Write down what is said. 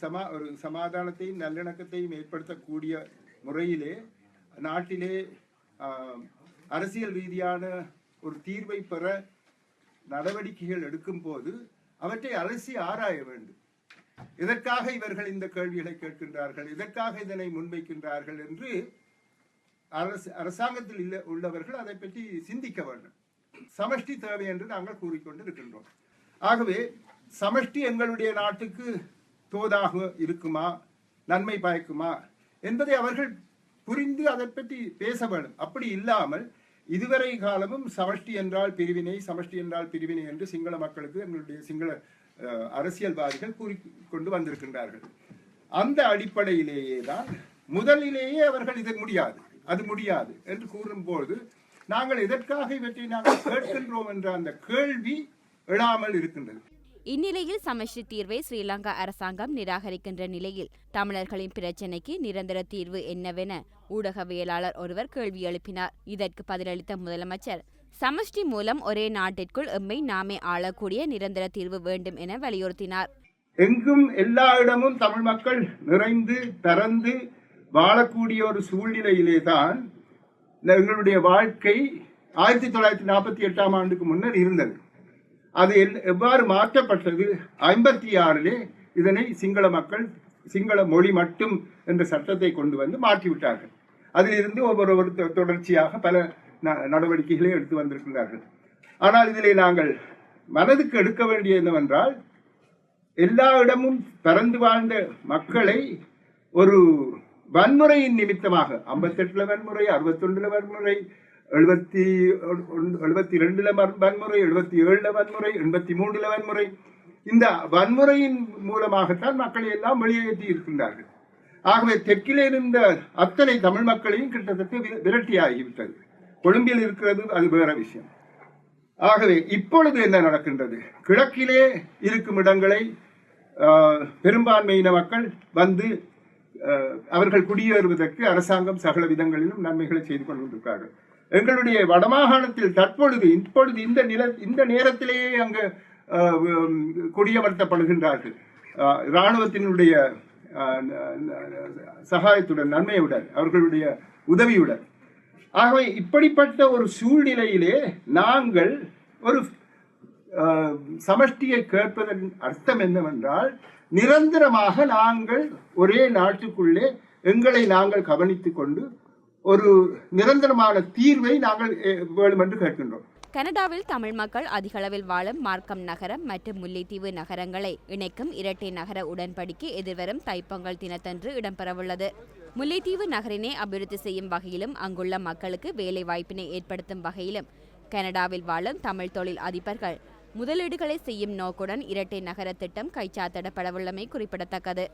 சமா ஒரு சமாதானத்தையும் நல்லிணக்கத்தையும் ஏற்படுத்தக்கூடிய முறையிலே நாட்டிலே அரசியல் ரீதியான ஒரு தீர்வை பெற நடவடிக்கைகள் எடுக்கும் போது அவற்றை அலசி ஆராய வேண்டும். எதற்காக இவர்கள் இந்த கேள்விகளை கேட்கின்றார்கள்? எதற்காக இதனை முன்வைக்கின்றார்கள் என்று அரசு அரசாங்கத்தில் இல்ல உள்ளவர்கள் அதை பற்றி சிந்திக்க வேண்டும். சமஷ்டி தேவை என்று நாங்கள் கூறிக்கொண்டு இருக்கின்றோம் ஆகவே சமஷ்டி எங்களுடைய நாட்டுக்கு தோதாக இருக்குமா? நன்மை பயக்குமா? என்பதை அவர்கள் புரிந்து அதை பற்றி பேச வேண்டும். அப்படி இல்லாமல் இதுவரை காலமும் சமஷ்டி என்றால் பிரிவினை சமஷ்டி என்றால் பிரிவினை என்று சிங்கள மக்களுக்கு எங்களுடைய சிங்கள அரசியல்வாதிகள் கூறிக்கொண்டு வந்திருக்கின்றார்கள். அந்த அடிப்படையிலேயே தான் முதலிலேயே அவர்கள் இது முடியாது. அது முடியாது என்று கூறும்போது நாங்கள் எதற்காக இவற்றை நாங்கள் கேட்கின்றோம் என்ற அந்த கேள்வி எழாமல் இருக்கின்றது. இந்நிலையில் சமஷ்டி தீர்வை ஸ்ரீலங்கா அரசாங்கம் நிராகரிக்கின்ற நிலையில் தமிழர்களின் பிரச்சினைக்கு நிரந்தர தீர்வு என்னவென ஊடகவியலாளர் ஒருவர் கேள்வி எழுப்பினார். இதற்கு பதிலளித்த முதலமைச்சர் சமஷ்டி மூலம் ஒரே நாட்டிற்குள் எம்மை நாமே ஆளக்கூடிய நிரந்தர தீர்வு வேண்டும் என வலியுறுத்தினார். எங்கும் எல்லா இடமும் தமிழ் மக்கள் நிறைந்து பறந்து வாழக்கூடிய ஒரு சூழ்நிலையிலே தான் எங்களுடைய வாழ்க்கை ஆயிரத்தி தொள்ளாயிரத்தி நாற்பத்தி எட்டாம் ஆண்டுக்கு முன்னர் இருந்தது. அது எவ்வாறு மாற்றப்பட்டது? ஐம்பத்தி ஆறிலே இதனை சிங்கள மக்கள் சிங்கள மொழி மட்டும் என்ற சட்டத்தை கொண்டு வந்து மாற்றிவிட்டார்கள். அதிலிருந்து ஒவ்வொரு ஒரு தொ- தொடர்ச்சியாக பல ந- நடவடிக்கைகளை எடுத்து வந்திருக்கிறார்கள். ஆனால் இதிலே நாங்கள் மனதுக்கு எடுக்க வேண்டிய என்னவென்றால் எல்லா இடமும் பறந்து வாழ்ந்த மக்களை ஒரு வன்முறையின் நிமித்தமாக ஐம்பத்தெட்டுல வன்முறை அறுபத்தொன்றுல வன்முறை எழுபத்தி எழுபத்தி ரெண்டுல வன்முறை எழுபத்தி ஏழுல வன்முறை எண்பத்தி மூன்றுல வன்முறை. இந்த வன்முறையின் மூலமாகத்தான் மக்களை எல்லாம் வெளியேற்றி இருக்கின்றார்கள். ஆகவே தெற்கிலே இருந்த அத்தனை தமிழ் மக்களையும் கிட்டத்தட்ட வி- விரட்டியாகிவிட்டது. கொழும்பில் இருக்கிறது அது வேற விஷயம். ஆகவே இப்பொழுது என்ன நடக்கின்றது? கிழக்கிலே இருக்கும் இடங்களை பெரும்பான்மையின மக்கள் வந்து அவர்கள் குடியேறுவதற்கு அரசாங்கம் சகல விதங்களிலும் நன்மைகளை செய்து கொண்டிருக்கிறார்கள். எங்களுடைய வடமாகாணத்தில் தற்பொழுது இப்பொழுது இந்த நில இந்த நேரத்திலேயே அங்கு குடியமர்த்தப்படுகின்றார்கள். இராணுவத்தினுடைய சகாயத்துடன் நன்மையுடன் அவர்களுடைய உதவியுடன். ஆகவே இப்படிப்பட்ட ஒரு சூழ்நிலையிலே நாங்கள் ஒரு சமஷ்டியை கேட்பதன் அர்த்தம் என்னவென்றால் நிரந்தரமாக நாங்கள் ஒரே நாட்டுக்குள்ளே எங்களை நாங்கள் கவனித்து கொண்டு ஒரு நிரந்தரமான தீர்வை நாங்கள் அஹ், என்று கேட்கின்றோம். கனடாவில் தமிழ் மக்கள் அதிகளவில் வாழும் மார்க்கம் நகரம் மற்றும் முல்லைத்தீவு நகரங்களை இணைக்கும் இரட்டை நகர உடன்படிக்கை எதிர்வரும் தைப்பொங்கல் தினத்தன்று இடம்பெறவுள்ளது. முல்லைத்தீவு நகரினை அபிவிருத்தி செய்யும் வகையிலும் அங்குள்ள மக்களுக்கு வேலை வாய்ப்பினை ஏற்படுத்தும் வகையிலும் கனடாவில் வாழும் தமிழ் தொழில் அதிபர்கள் முதலீடுகளை செய்யும் நோக்குடன் இரட்டை நகர திட்டம் கைச்சாத்திடப்படவுள்ளமை குறிப்பிடத்தக்கது.